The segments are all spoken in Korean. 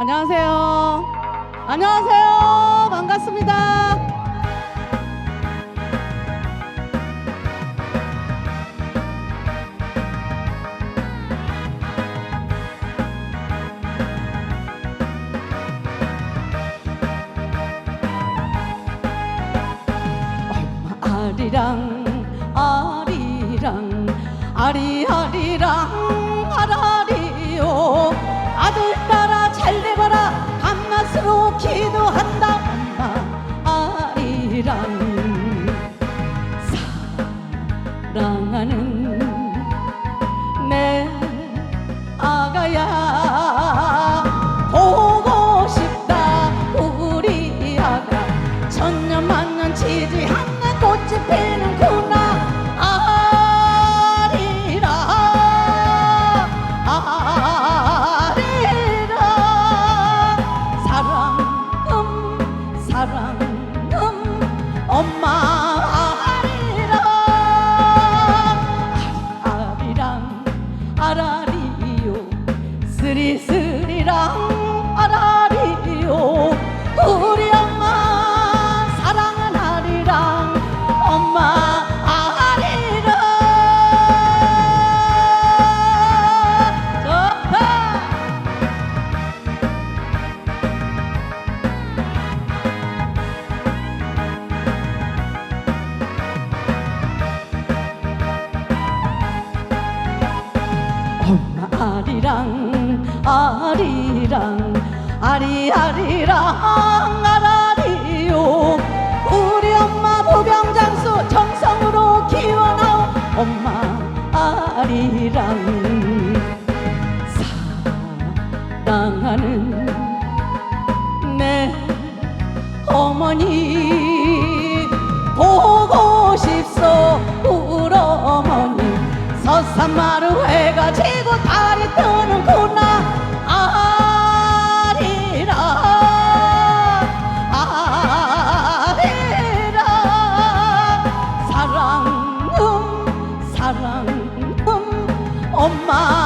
안녕하세요. 안녕하세요. 반갑습니다. 아리랑 아리랑 아리아리랑 사랑하는 스리스리랑 아라리요 우리 엄마 아리랑 아리랑 아리아리랑 아라리요. 우리 엄마 보병장수 정성으로 키워나온 엄마 아리랑 사랑하는 내 어머니 보고 싶소. 우리 어머니 서산마루 사랑음 엄마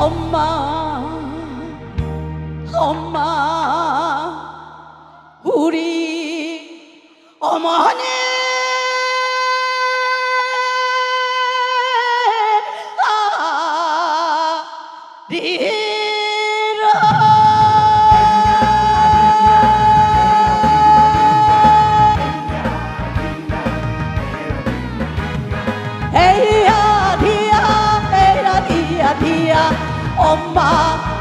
엄마 엄마 우리 어머니. 아리라 엄마